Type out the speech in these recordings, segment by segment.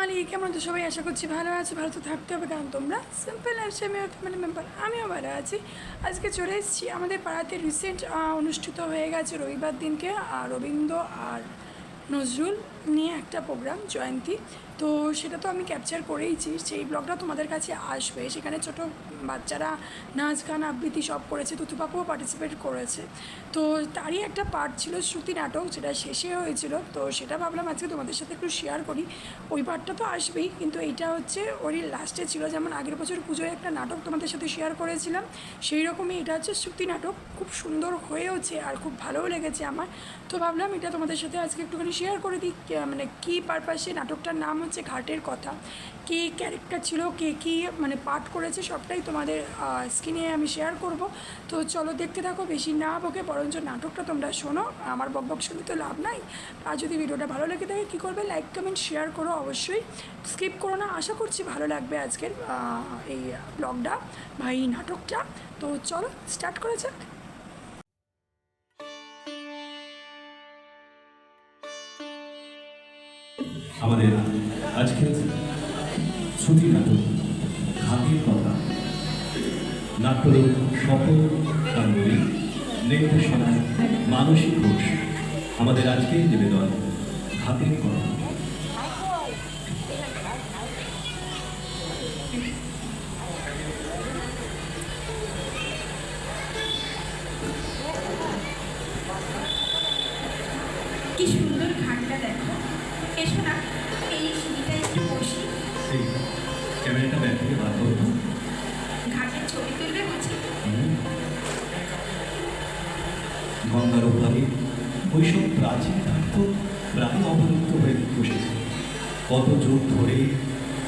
বাঙালি, কেমন তো সবাই? আশা করছি ভালো আছো, ভালো তো থাকতে হবে। কারণ তোমরা সিম্পল লাইফ মেয়ের ফ্যামিলি মেম্বার আমিও ভালো আছি। আজকে চলে এসেছি আমাদের পাড়াতে রিসেন্ট অনুষ্ঠিত হয়ে গেছে রবিবার দিনকে আর রবীন্দ্র আর নজরুল নিয়ে একটা প্রোগ্রাম জয়ন্তী। তো সেটা তো আমি ক্যাপচার করেইছি। সেই ব্লগটা তোমাদের কাছে আসবে। সেখানে ছোট বাচ্চারা নাচ, গান, আবৃত্তি সব করেছে। তুতুপাপুও পার্টিসিপেট করেছে। তো তারই একটা পার্ট ছিল শ্রুতি নাটক, যেটা শেষে হয়েছিল। তো সেটা ভাবলাম আজকে তোমাদের সাথে একটু শেয়ার করি। ওই পার্টটা তো আসবেই, কিন্তু এইটা হচ্ছে ওরই লাস্টে ছিল। যেমন আগের বছর পুজোয় একটা নাটক তোমাদের সাথে শেয়ার করেছিলাম। সেই রকমই এটা হচ্ছে শ্রুতি নাটক। খুব সুন্দর হয়েওছে আর খুব ভালোও লেগেছে আমার। তো ভাবলাম এটা তোমাদের সাথে আজকে একটুখানি শেয়ার করে দিই। মানে কী পারপাসে নাটকটার নাম হচ্ছে ঘাটের কথা। কী ক্যারেক্টার ছিল? কে কী মানে পাঠ করেছে? সবটাই তোমাদের স্ক্রিনে আমি শেয়ার করব। তো চলো দেখতে থাকো বেশি না বকে, বরঞ্চ নাটকটা তোমরা শোনো। আমার বক বক শুনে তো লাভ নাই। আর যদি ভিডিওটা ভালো লেগে থাকে, কী করবে? লাইক কমেন্ট শেয়ার করো অবশ্যই। স্কিপ করো না। আশা করছি ভালো লাগবে আজকের এই ব্লগটা বা এই নাটকটা। তো চলো স্টার্ট করা যাক। আমাদের আজকের শ্রুতি নাটক খাতির কথা। নাট্যরূপ সফল গাঙ্গুলি নির্দেশনায় মানসিক ঘোষ। আমাদের আজকের নিবেদন ঘাতির কথা। গঙ্গার ওপারে ওইসব প্রাচীন ঘাট প্রায় অবলুপ্ত হয়ে বসেছে। কত যুগ ধরে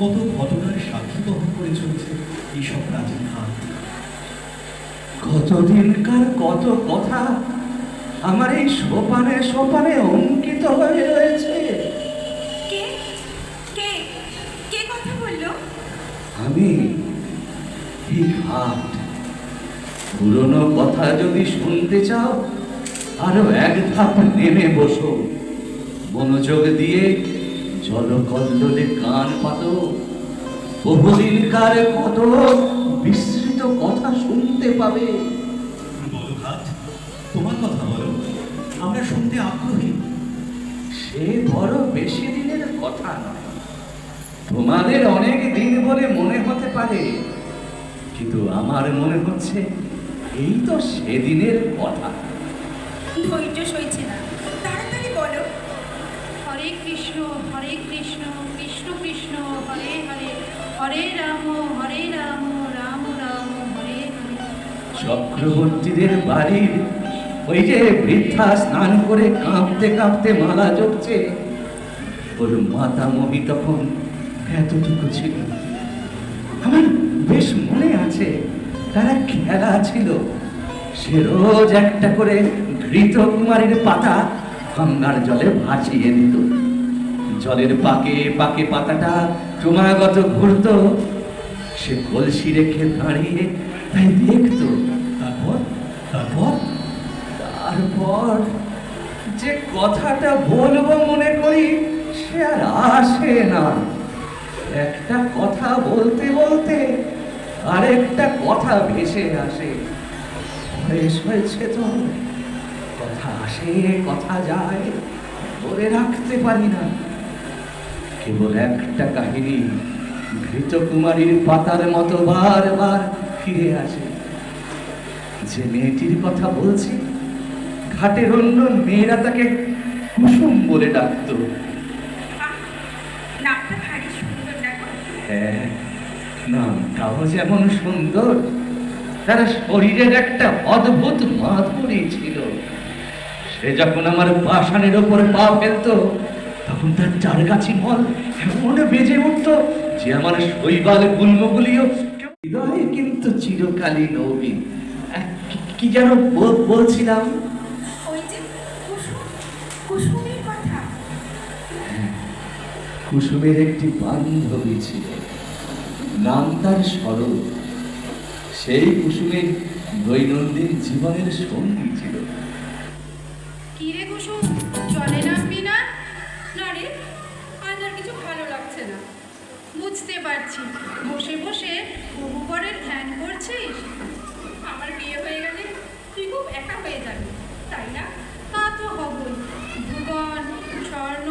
কত ঘটনার সাক্ষী বহন করে চলেছে এইসব প্রাচীন ঘাট কতদিনকার কত কথা আমার এই সোপানে সোপানে অঙ্কিত হয়ে রয়েছে। কে? কে? কে কথা বলল? আমি এই ঘাট পুরনো কথা যদি শুনতে চাও আরও এক ধাপ নেমে বসো। মনোযোগ দিয়ে জলকল্লোলে কান পাতো। বহুদিনকার কত বিস্তৃত কথা শুনতে পাবে? তোমার কথা বলো। আমরা শুনতে আগ্রহী। সে বড় বেশি দিনের কথা নয়। তোমাদের অনেক দিন বলে মনে হতে পারে। কিন্তু আমার মনে হচ্ছে এই তো সেদিনের কথা। ধৈর্য সইছে না। তাড়াতাড়ি বলো। হরে কৃষ্ণ হরে কৃষ্ণ কৃষ্ণ কৃষ্ণ হরে হরে। হরে রাম হরে রাম রাম রাম হরে হরে। চক্রবর্তীদের বাড়ির ওই যে বৃদ্ধা স্নান করে কাঁপতে কাঁপতে মালা জপছে ওর মাতামহি তখন এতটুকু ছিল। আমার বেশ মনে আছে তারা খেলা ছিল। সে রোজ একটা করে ঘৃত কুমারীর পাতা গঙ্গার জলে ভাসিয়ে দিত। জলের পাকে পাকে পাতাটা ক্রমাগত ঘুরত। সে কলসি রেখে দাঁড়িয়ে তাই দেখতো, তারপর তারপর তারপর যে কথাটা বলব মনে করি সে আর আসে না। একটা কথা বলতে বলতে আরেকটা কথা ভেসে আসে। বয়স হয়েছে তো কথা আসে কথা যায় ধরে রাখতে পারি না। কেবল একটা কাহিনী ঘৃত কুমারীর পাতার মতো বারবার ফিরে আসে। যে মেয়েটির কথা বলছি ঘাটের অন্য মেয়েরা তাকে কুসুম বলে ডাকতো। হ্যাঁ নামটাও যেমন সুন্দর তার শরীরের একটা অদ্ভুত মাধুরী ছিল। সে যখন আমার পাষাণের ওপর পা ফেলতো তখন তার চারগাছি মল এমন বেজে উঠত যে আমার শৈবাল গুল্মগুলিও হৃদয়ে কিন্তু চিরকালই নবীন কি- যেন বলছিলাম? কুসুম কুসুমের একটি বান্ধবী ছিল। নাম তার স্বরূপ। সেই কুসুমের দৈনন্দিন জীবনের সঙ্গী ছিল। পারছি। বসে বসে বহুবরের ধ্যান করছিস? আমার বিয়ে হয়ে গেলে তুই খুব একা হয়ে যাবি, তাই না? তা তো হবই। ভুবন, স্বর্ণ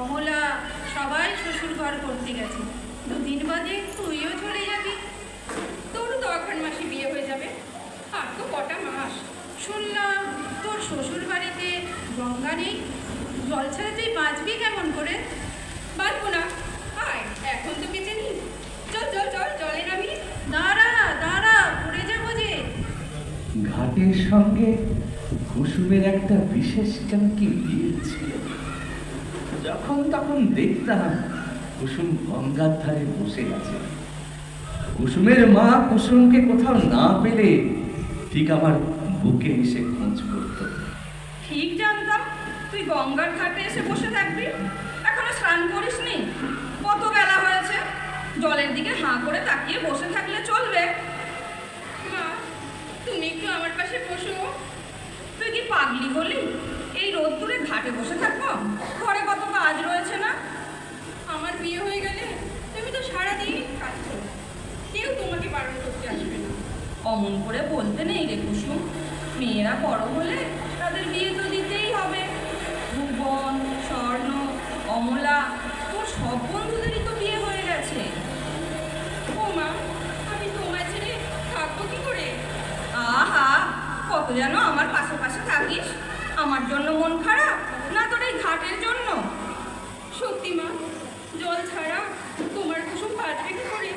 অমলা সবাই শ্বশুর ঘর করতে গেছে। দুদিন বাদে তুইও চলে যাবি। তোরও তো অঘ্রাণ মাসে বিয়ে হয়ে যাবে। আর তো কটা মাস। শুনলাম তোর শ্বশুর বাড়িতে গঙ্গা নেই। জল ছাড়া তুই বাঁচবি কেমন করে? বাঁচবো না। আয়, এখন তো বেঁচে নি চল চল চল জলে নামি দাঁড়া দাঁড়া পড়ে যাব যে ঘাটের সঙ্গে কুসুমের একটা বিশেষ কেন কি মিল যখন তখন দেখতাম কুসুম গঙ্গার ধারে বসে আছে। কুসুমের মা কুসুমকে কোথাও না পেলে ঠিক আমার বুকে এসে খোঁজ করতো। ঠিক জানতাম, তুই গঙ্গার ঘাটে এসে বসে থাকবি। এখনও স্নান করিসনি? কত বেলা হয়েছে? জলের দিকে হাঁ করে তাকিয়ে বসে থাকলে চলবে। একটু আমার পাশে বসো। তুই কি পাগলি হলি? এই রোদ্দুরে ঘাটে বসে থাকব? ঘরে কত কাজ রয়েছে না? আমার বিয়ে হয়ে গেলে তুমি তো সারাদিন কাজ করো। কেউ তোমাকে বারণ করতে আসবে না। অমন করে বলতে নেই রে কুসুম। মেয়েরা বড় হলে তাদের বিয়ে তো দিতেই হবে। ভুবন, স্বর্ণ, অমলা তোর সব বন্ধুদেরই তো বিয়ে হয়ে গেছে ও মা আমি তোমার ছেড়ে থাকব কি করে আহা কত যেন আমার পাশে পাশে থাকিস? আমার জন্য মন খারাপ? না তোর এই ঘাটের জন্য? সত্যি মা জল ছাড়া তোমার কুসুম বাঁচবে কি করে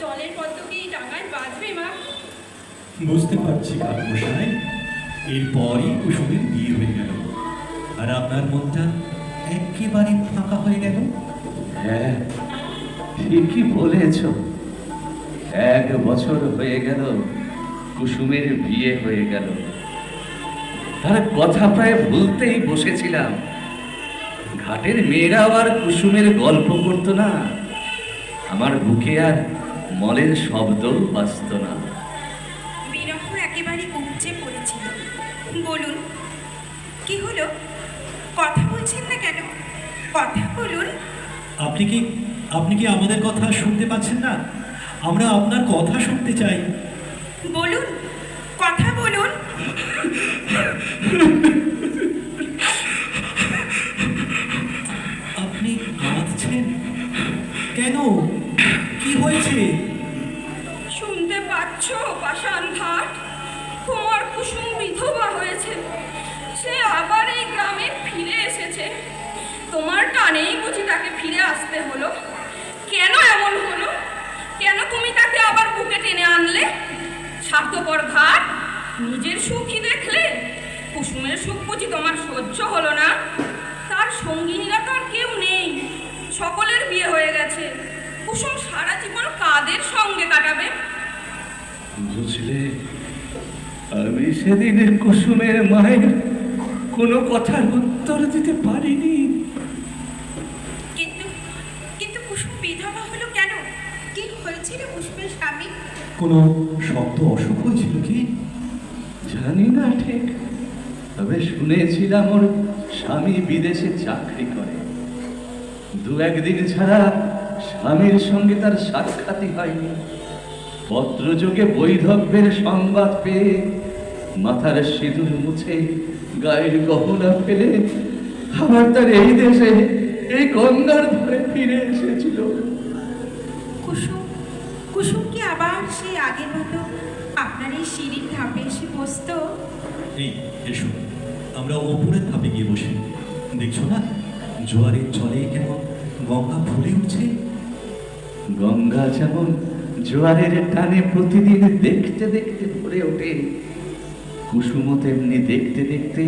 জলের পদ্ম কি ডাঙায় বাঁচবে মা? বুঝতে পারছি কাকমশাই এরপরই কুসুমের বিয়ে হয়ে গেল। আর আপনার মনটা একেবারে ফাঁকা হয়ে গেল? হ্যাঁ ঠিকই বলেছ। এক বছর হয়ে গেল কুসুমের বিয়ে হয়ে গেল। তার কথা প্রায় ভুলতেই বসেছিলাম। ঘাটের মেয়েরা আর কুসুমের গল্প করতো না। আমার বুকে আর মলের শব্দও বাজত না। বিরহ একেবারে উপচে পড়েছিল। বলুন কি হলো? কথা বলছেন না কেন? কথা বলুন। আপনি কি আপনি কি আমাদের কথা শুনতে পাচ্ছেন না? আমরা আপনার কথা শুনতে চাই। বলুন কথা বলুন। আপনি কাঁদছেন? কেন? কি হয়েছে? শুনতে পাচ্ছ পাষাণ ঘাট? তোমার কুসুম বিধবা হয়েছে। সে আবার এই গ্রামে ফিরে এসেছে। তোমার টানেই বুঝি তাকে ফিরে আসতে হলো। কেন এমন হলো? কেন তুমি তাকে আবার বুকে টেনে আনলে? স্বার্থপর ঘাট নিজের সুখই দেখলে কুসুমের সুখ বুঝি তোমার সহ্য হলো না। তার সঙ্গিনীরা তো আর কেউ নেই সকলের বিয়ে হয়ে গেছে। কুসুম সারা জীবন কাদের সঙ্গে কাটাবে? বুঝলে আমি সেদিন কুসুমের মায়ের কোনো কথার উত্তর দিতে পারিনি। কিন্তু কিন্তু কুসুম বিধবা হলো কেন? কি হয়েছিল কুসুমের স্বামী? কোনো শব্দ অসুখ হয়েছিল কি? জানি না ঠিক। তবে শুনেছিলাম ওর স্বামী বিদেশে চাকরি করে। দু একদিন ছাড়া স্বামীর সঙ্গে তার সাক্ষাৎই হয়নি। পত্রযোগে বৈধব্যের সংবাদ পেয়ে মাথার সিঁদুর মুছে গায়ের গহনা ফেলে আবার তার এই দেশে এই গঙ্গার ধরে ফিরে এসেছিল। আগের মতো আপনার এই সিঁড়ির ধাপে এসে বসতো? এই এসো। আমরা ওপরের ধাপে গিয়ে বসি। দেখছ না? জোয়ারের জলে কেমন গঙ্গা ফুলে উঠছে? গঙ্গা যেমন জোয়ারের টানে প্রতিদিন দেখতে দেখতে ভরে ওঠে কুসুম তেমনি দেখতে দেখতে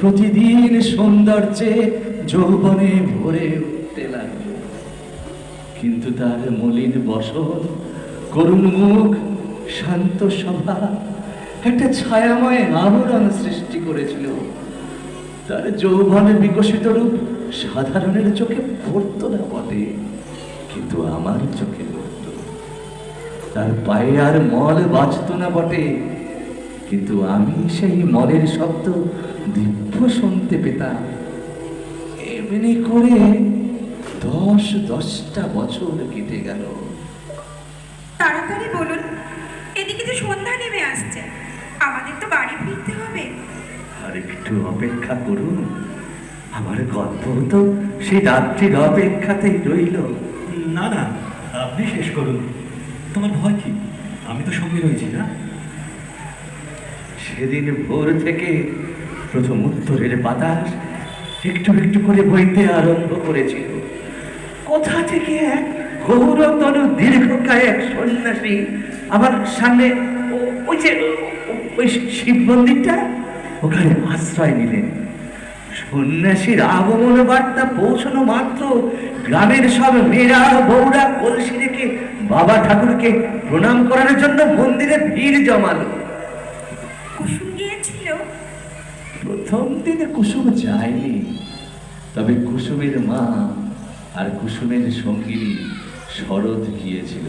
প্রতিদিন সৌন্দর্যে যৌবনে ভরে উঠতে লাগল। কিন্তু তার মলিন বসন করুণ মুখ, শান্ত সভা একটা ছায়াময় আবরণ সৃষ্টি করেছিল। তার যৌবনে বিকশিত রূপ সাধারণের চোখে পড়তো না বটে, কিন্তু আমার চোখে পড়ত। তার পায়ে আর মল বাঁচত না বটে, কিন্তু আমি সেই মলের শব্দ দিব্য শুনতে পেতাম। এমনি করে দশ দশ দশটা বছর কেটে গেল। তাড়াতাড়ি বলুন এদিকে তো সন্ধ্যা নেমে আসছে আমাদের তো বাড়ি ফিরতে হবে। আর একটু অপেক্ষা করুন আমার গল্প তো সেই রাত্রির অপেক্ষাতেই রইল। না না আপনি শেষ করুন। তোমার ভয় কি? আমি তো সঙ্গে রয়েছি না। সেদিন ভোর থেকে প্রথম উত্তরের বাতাস একটু একটু করে বইতে আরম্ভ করেছিল। কোথা থেকে এক গৌরতর দীর্ঘকায় এক সন্ন্যাসী আমার সামনে ওই যে ওই শিব মন্দিরটা ওখানে আশ্রয় নিলেন। সন্ন্যাসীর আগমন বার্তা পৌঁছানো মাত্র গ্রামের সব মেয়েরা বউরা কলসি রেখে বাবা ঠাকুরকে প্রণাম করার জন্য মন্দিরে ভিড় জমালো। কুসুম গিয়েছিল? প্রথম দিনে কুসুম যায়নি তবে কুসুমের মা আর কুসুমের সঙ্গিনী শরৎ গিয়েছিল।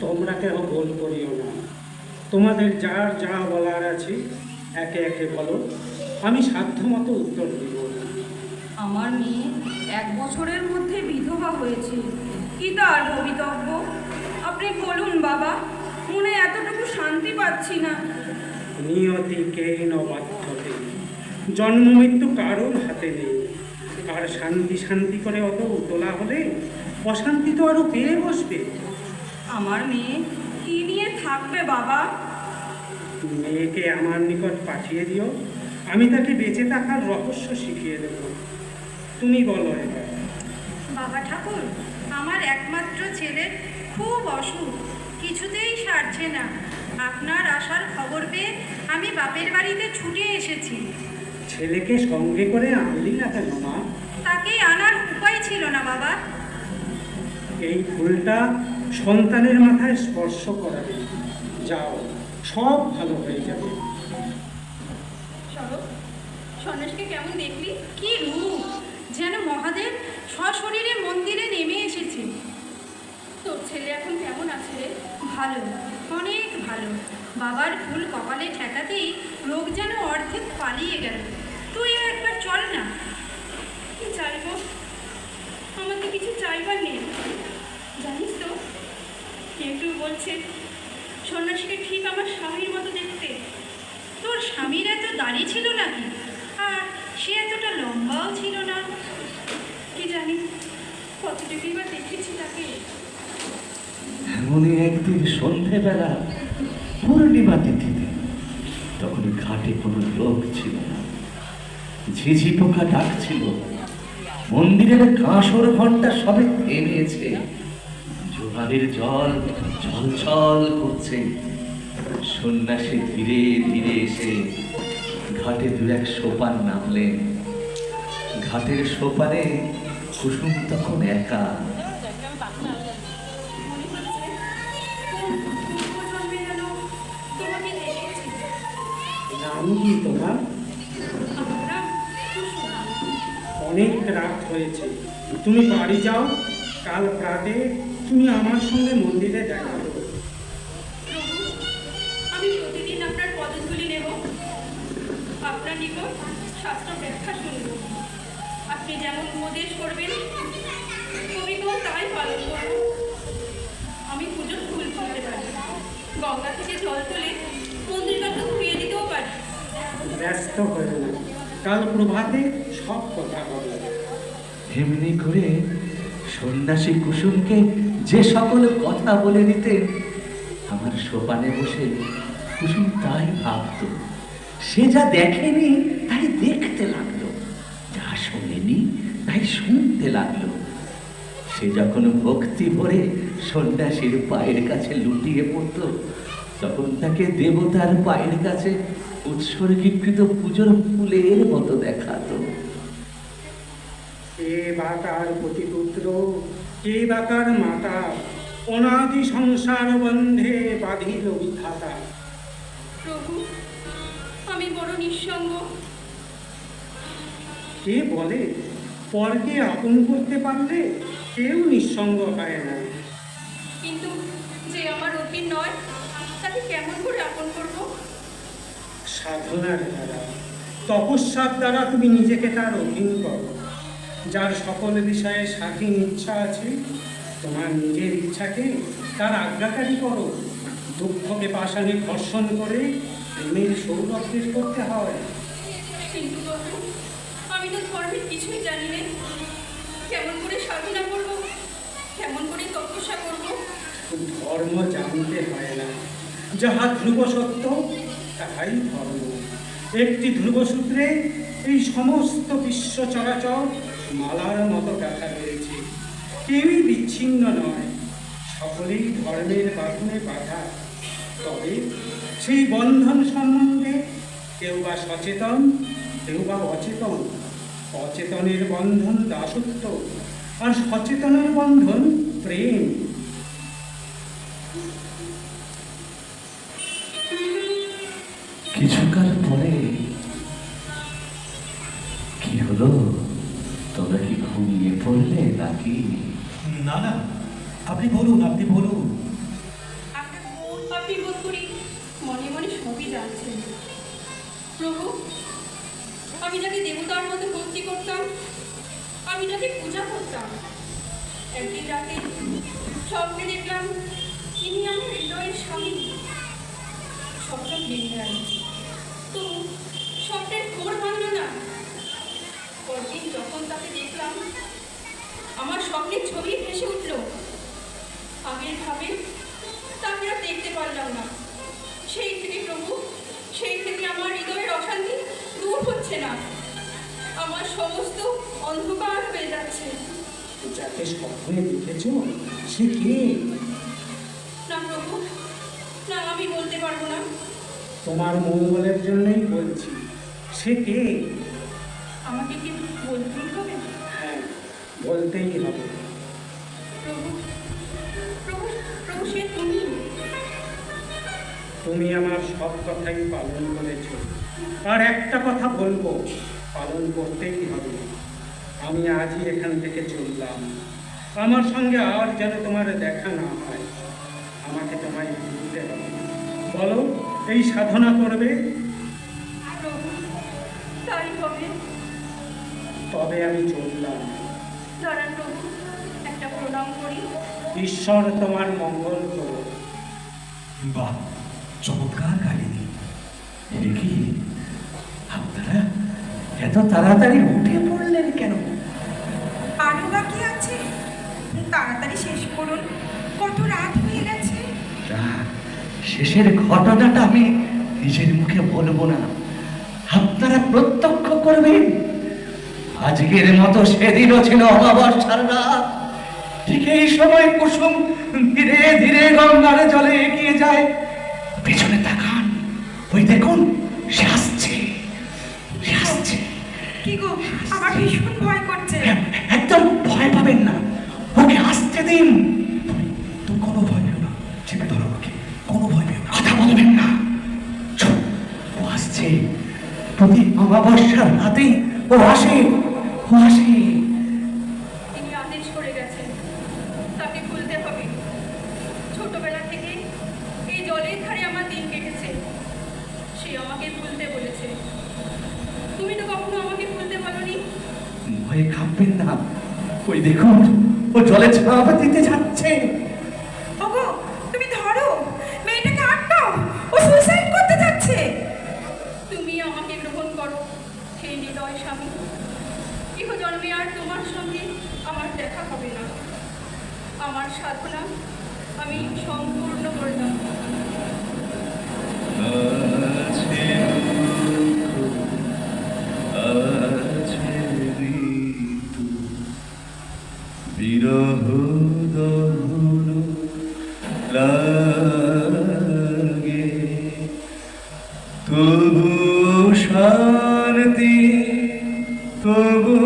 তোমরা কেন গোল করিও না? তোমাদের যার যা বলার আছে একে একে বলো। আমি সাধ্যমতো উত্তর দিব আমার মেয়ে এক বছরের মধ্যে বিধবা হয়েছে। কি তার ভবিতব্য? আপনি বলুন বাবা মনে এতটুকু শান্তি পাচ্ছি না। নিয়তি কেন বাধ্যতে জন্ম মৃত্যু কারোর হাতে নেই। আর শান্তি শান্তি করে অত উতলা হলে অশান্তি তো আরও পেয়ে বসবে। আমার মেয়ে কি নিয়ে থাকবে বাবা? মেয়েকে আমার নিকট পাঠিয়ে দিও। আমি তাকে বেঁচে থাকার রহস্য শিখিয়ে দেব। তুমি বলো এবার। বাবা ঠাকুর আমার একমাত্র ছেলের খুব অসুখ কিছুতেই সারছে না। আপনার আসার খবর পেয়ে আমি বাপের বাড়িতে ছুটে এসেছি। ছেলেকে সঙ্গে করে আনলি না কেন মা? তাকে আনার উপায় ছিল না বাবা। এই ফুলটা সন্তানের মাথায় স্পর্শ করাবে যাও সব ভালো হয়ে যাবে। সরব সন্ন্যাসীকে কেমন দেখলি? কি রূপ! যেন মহাদেব সশরীরে মন্দিরে নেমে এসেছে। তোর ছেলে এখন কেমন আছে রে? ভালো, অনেক ভালো। বাবার ফুল কপালে ঠেকাতেই রোগ যেন অর্ধেক পালিয়ে গেল। তুই একবার চল না। কি চাইব? আমাকে কিছু চাইবার নেই। জানিস তো একটু বলছে, সন্ন্যাসীকে ঠিক আমার স্বামীর মতো দেখতে। তোর স্বামীর এত দাড়ি ছিল নাকি? আর সে এতটা লম্বাও ছিল না। কি জানি, কতটুকুই বা দেখেছি তাকে। এমনই একদিন সন্ধেবেলা পূর্ণিমা তিথিতে তখন ঘাটে কোনো লোক ছিল না। ঝিঝি পোকা ডাকছিল। মন্দিরের কাঁসর ঘণ্টা সবে থেমেছে। জোয়ারের জল ছলছল করছে। সন্ন্যাসী ধীরে ধীরে এসে ঘাটে দু এক সোপান নামলেন। ঘাটের সোপানে কুসুম তখন একা কি তোমার অনেক রাত হয়েছে। তুমি বাড়ি যাও, কাল প্রাতে তুমি আমার সঙ্গে মন্দিরে দেখা করো। আমি প্রতিদিন আপনার আপনার ব্যাখ্যা আপনি যেমন করবেন তাই পালন আমি পুজোর ফুল তুলতে পারি। গঙ্গা থেকে জল তুলে মন্দির কাছে ধুয়ে দিতেও পারি ব্যস্ত হয়ে কাল প্রভাতে সব কথা হবে। এমনি করে সন্ন্যাসী কুসুমকে যে সকল কথা বলে দিতেন আমার সোপানে বসে কুসুম তাই ভাবত। সে যা দেখেনি তাই দেখতে লাগল। যা শোনেনি তাই শুনতে লাগল। সে যখন ভক্তি ভরে সন্ন্যাসীর পায়ের কাছে লুটিয়ে পড়ত তখন তাকে দেবতার পায়ের কাছে উৎসর্গীকৃত পুজোর ফুলের মতো দেখাতো। কে বা কার প্রতিপুত্র কে বা কার মাতা অনাদি সংসার বন্ধে বাঁধিল বিধাতা। প্রভু আমি বড় নিঃসঙ্গ। কে বলে পরকে আপন করতে পারলে কেউ নিঃসঙ্গ হয় না। কিন্তু যে আমার কঠিন নয় তাকে কেমন করে আপন করব? সাধনার দ্বারা তপস্যার দ্বারা তুমি নিজেকে তার অধীন করো। যার সকল বিষয়ে স্বাধীন ইচ্ছা আছে তোমার নিজের ইচ্ছাকে তার আজ্ঞাকারী করো। দুঃখকে পাশানে ঘর্ষণ করে প্রেমের সৌরভের করতে হয়। কিন্তু আমি তো ধর্মের কিছুই জানি না। কেমন করে সাধনা করব? কেমন করে তপস্যা করব? ধর্ম জানতে হয় না। যাহা ধ্রুব সত্য তাহাই ধর্ম। একটি ধ্রুবসূত্রে এই সমস্ত বিশ্ব চরাচর মালার মতো গাথা রয়েছে। কেউই বিচ্ছিন্ন নয়। সকলেই ধর্মের বাঁধনে বাধা। তবে সেই বন্ধন সম্বন্ধে কেউ বা সচেতন, কেউ বা অচেতন। অচেতনের বন্ধন দাসত্ব। আর সচেতনের বন্ধন প্রেম। আপনি বলুন আপনি বলুন। আপনার আপনি বোধ করি। মনে মনে সবই জানছেন। প্রভু, আমি যাকে দেবতার মতো ভক্তি করতাম, আমি যাকে পূজা করতাম, একদিন রাতে স্বপ্নে দেখলাম ইনি আমার হৃদয়ের স্বামী। স্বপ্ন ভেঙে গেল তো স্বপ্নের ঘোর ভাঙল না। পরদিন যখন তাকে দেখলাম, আমার স্বপ্নের ছবি ভেসে উঠল। আগের ভাবে তাকে আর দেখতে পারলাম না। সেই থেকে প্রভু সেই থেকে আমার হৃদয়ের অশান্তি দূর হচ্ছে না। আমার সমস্ত অন্ধকার হয়ে যাচ্ছে। যাকে স্বপ্নে দেখেছ সে কে? না প্রভু না আমি বলতে পারব না। তোমার মঙ্গলের জন্যই বলছি সে কে? আমাকে কি বলতেই হবে? হ্যাঁ বলতেই হবে। প্রভু তুমি আমার সব কথাই পালন করেছ। আর একটা কথা বলব পালন করতেই হবে। আমি আজই এখান থেকে চললাম। আমার সঙ্গে আর যেন তোমার দেখা না হয় আমাকে তোমায় ভুলতে হবে। বলো এই সাধনা করবে? তবে আমি চললাম। দাঁড়ান প্রণাম করি। ঈশ্বর তোমার মঙ্গল করো বাহ চমৎকার কাহিনী। দেখি আপনারা এত তাড়াতাড়ি উঠে পড়লেন কেন? আরও বাকি আছে? তাড়াতাড়ি শেষ করুন। কত রাত হয়ে গেছে? শেষের ঘটনাটা আমি নিজের মুখে বলব না। আপনারা প্রত্যক্ষ করবেন। আজকের মতো সেদিনও ছিল অমাবস্যার রাত। ঠিক এই সময় কুসুম ধীরে ধীরে গঙ্গার জলে এগিয়ে যায়। পেছনে তাকান। ওই দেখুন সে আসছে। সে আসছে। কি গো আমার ভীষণ ভয় করছে। একদম ভয় পাবেন না। ওকে আসতে দিন। তুমি কোনো ভয় পেও না। চেপে ধরো আমাকে। কোনো ভয় পেও না। কথা বলবেন না। ও আসছে। প্রতি অমাবস্যার রাতেই ও আসে। ও আসে তিনি আদেশ করে গেছেন তাকে খুলতে হবে ছোটবেলা থেকে এই জলের ধারে আমার দিন কেটেছে সে আমাকে খুলতে বলেছে তুমি তো কখনো আমাকে খুলতে বলনি ভয়ে কাঁপবেন না ওই দেখুন ও জলে ঝাঁপ দিতে যাচ্ছে। ওগো তুমি ধরো মেয়েটাকে আটকাও ও সুইসাইড করতে যাচ্ছে। তুমি আমাকে গ্রহণ করো হে হৃদয় স্বামী। ইহ জন্মে আর তোমার সঙ্গে আমার দেখা হবে না। আমার সাধনা আমি সম্পূর্ণ করলাম। আছে আছে বিরহ লাগে। তবু শান্তি তবু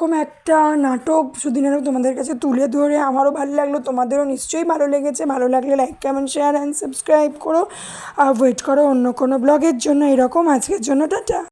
অন্যরকম একটা নাটক, সুদিন নাটক তোমাদের কাছে তুলে ধরে। আমারও ভালো লাগল, তোমাদেরও নিশ্চয়ই ভালো লেগেছে। ভালো লাগলে like comment share and subscribe করো। আর ওয়েট করো অন্য কোনো ব্লগের জন্য। এরকম আজকের জন্য, টাটা।